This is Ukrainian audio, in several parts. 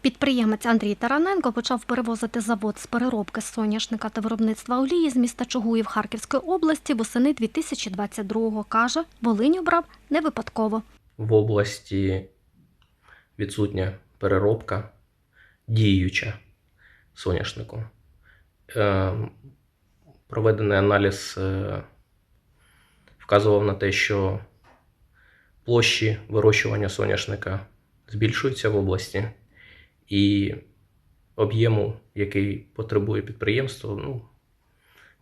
Підприємець Андрій Тараненко почав перевозити завод з переробки соняшника та виробництва олії з міста Чугуїв Харківської області восени 2022-го. Каже, Волинь обрав не випадково. в області відсутня переробка діюча соняшнику. Е, Проведений аналіз е, вказував на те, що площі вирощування соняшника збільшуються в області, і об'єму, який потребує підприємство, ну,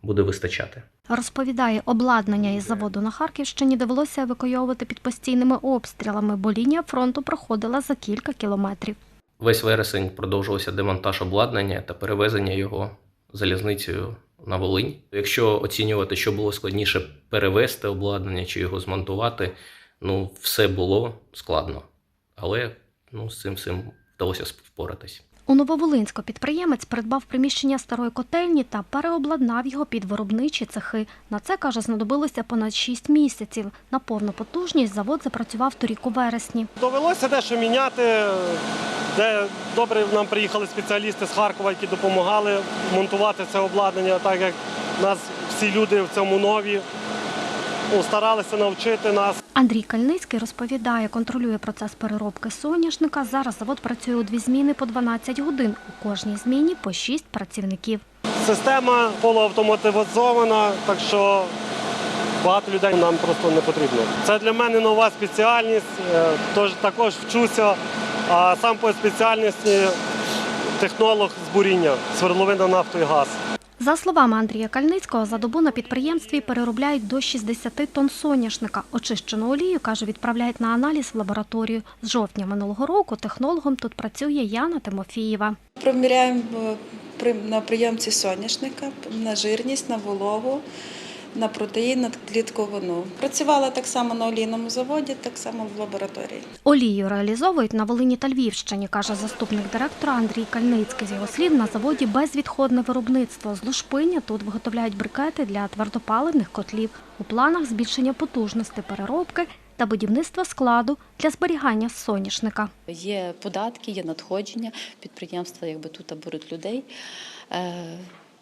буде вистачати. Розповідає, обладнання із заводу на Харківщині довелося евакуйовувати під постійними обстрілами, бо лінія фронту проходила за кілька кілометрів. Весь вересень продовжувався демонтаж обладнання та перевезення його залізницею на Волинь. Якщо оцінювати, що було складніше перевезти обладнання чи його змонтувати, ну все було складно. Але ну, з цим всім вдалося впоратись. У Нововолинську підприємець придбав приміщення старої котельні та переобладнав його під виробничі цехи. На це, каже, знадобилося понад 6 місяців. На повну потужність завод запрацював торік у вересні. Довелося дещо міняти, де добре нам приїхали спеціалісти з Харкова, які допомагали монтувати це обладнання, так як нас всі люди в цьому нові. Старалися навчити нас. Андрій Кальницький розповідає, контролює процес переробки соняшника. Зараз завод працює у дві зміни по 12 годин. У кожній зміні по 6 працівників. Система полуавтоматизована, так що багато людей нам просто не потрібно. Це для мене нова спеціальність, е, тож також вчуся, а сам по спеціальності технолог з буріння, свердловина нафту і газ. За словами Андрія Кальницького, за добу на підприємстві переробляють до 60 тонн соняшника. Очищену олію, каже, відправляють на аналіз в лабораторію. З жовтня минулого року технологом тут працює Яна Тимофієва. Проміряємо е, на прийомці соняшника на жирність, на вологу, на протеїн, на клітковину. Працювала так само на олійному заводі, так само в лабораторії. Олію реалізовують на Волині та Львівщині, каже заступник директора Андрій Кальницький. З його слів, на заводі безвідходне виробництво. З лушпиня тут виготовляють брикети для твердопаливних котлів. У планах збільшення потужності переробки та будівництва складу для зберігання соняшника. Є податки, є надходження, підприємства якби тут беруть людей. Е,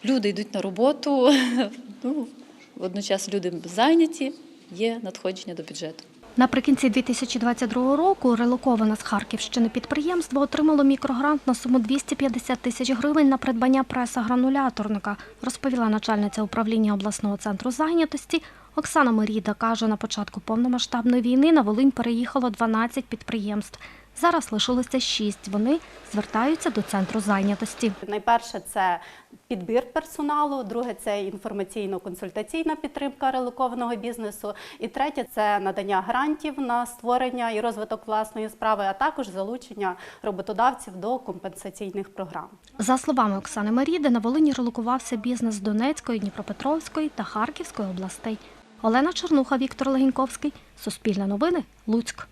Люди йдуть на роботу, ну, водночас люди зайняті, є надходження до бюджету. Наприкінці 2022 року релоковане з Харківщини підприємство отримало мікрогрант на суму 250 тисяч гривень на придбання преса грануляторника, розповіла начальниця управління обласного центру зайнятості Оксана Меріда. Каже, на початку повномасштабної війни на Волинь переїхало 12 підприємств. Зараз лишилося 6. Вони звертаються до центру зайнятості. Найперше це підбір персоналу, друге це інформаційно-консультаційна підтримка релокованого бізнесу, і третє це надання грантів на створення і розвиток власної справи, а також залучення роботодавців до компенсаційних програм. За словами Оксани Меріди, на Волині релокувався бізнес з Донецької, Дніпропетровської та Харківської областей. Олена Чернуха, Віктор Легіньковський. Суспільне новини. Луцьк.